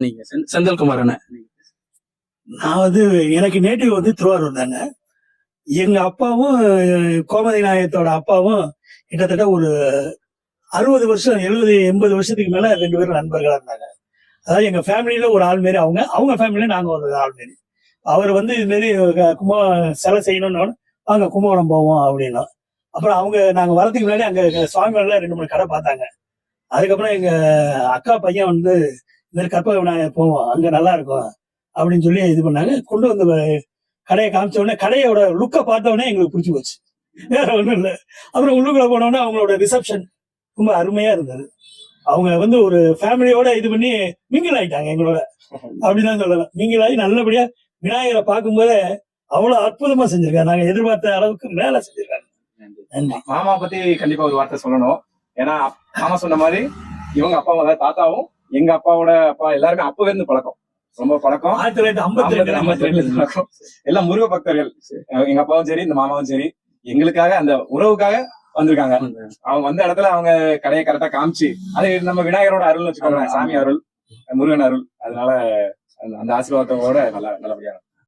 நீங்க செந்தில்குமார் அண்ணன் நான் வந்து எனக்கு நேட்டிவ் வந்து திருவாரூர் தாங்க எங்க அப்பாவும் கோமதி நாயத்தோட அப்பாவும் கிட்டத்தட்ட ஒரு அறுபது வருஷம் எழுபது எண்பது வருஷத்துக்கு மேல ரெண்டு பேரும் நண்பர்களா இருந்தாங்க. அதாவது எங்க ஃபேமிலியில ஒரு ஆள் மாரி அவங்க அவங்க ஃபேமிலியில நாங்க ஒரு ஆள் மாரி. அவர் வந்து இது மாரி அஹ், கும்ப சிலை செய்யணும்னு வாங்க கும்பகோணம் போவோம் அப்படின்னா. அப்புறம் அவங்க நாங்க வரதுக்கு முன்னாடி அங்க சுவாமிமலையில ரெண்டு மூணு கடை பார்த்தாங்க. அதுக்கப்புறம் எங்க அக்கா பையன் வந்து மாதிரி கற்பக விநாயகர் போவோம் அங்க நல்லா இருக்கும் அப்படின்னு சொல்லி இது பண்ணாங்க. கொண்டு வந்து கடையை காமிச்ச உடனே கடையோட லுக்கை பார்த்த உடனே எங்களுக்கு பிடிச்சி போச்சு. வேற ஒண்ணும் இல்லை. அப்புறம் உள்ளுக்குள்ள போன உடனே அவங்களோட ரிசப்ஷன் ரொம்ப அருமையா இருந்தது. அவங்க வந்து ஒரு ஃபேமிலியோட இது பண்ணி மிங்கிள் ஆயிட்டாங்க எங்களோட. அப்படிதான் சொல்லலாம். மிங்கிள் ஆகி நல்லபடியா விநாயகரை பார்க்கும்போது அவ்வளவு அற்புதமா செஞ்சிருக்காங்க. நாங்க எதிர்பார்த்த அளவுக்கு மேல செஞ்சிருக்காங்க. மாமா பத்தி கண்டிப்பா ஒரு வார்த்தை சொல்லணும். ஏன்னா மாமா சொன்ன மாதிரி இவங்க அதாவது தாத்தாவும் எங்க அப்பாவோட அப்பா எல்லாருமே அப்பவே இருந்து பழக்கம். ரொம்ப பழக்கம். ஆயிரத்தி தொள்ளாயிரத்தி ஐம்பத்தி ஐம்பத்தி- ஐம்பத்தி ரெண்டுல இருந்து பழக்கம். எல்லாம் முருக பக்தர்கள். எங்க அப்பாவும் சரி இந்த மாமாவும் சரி எங்களுக்காக அந்த உறவுக்காக வந்திருக்காங்க. அவங்க வந்த இடத்துல அவங்க கடையை கரெக்டா காமிச்சு அது நம்ம விநாயகரோட அருள்னு வச்சுக்கோங்களேன் சாமி அருள் முருகன் அருள். அதனால அந்த- அந்த ஆசீர்வாதத்தோட நல்லா நல்லபடியா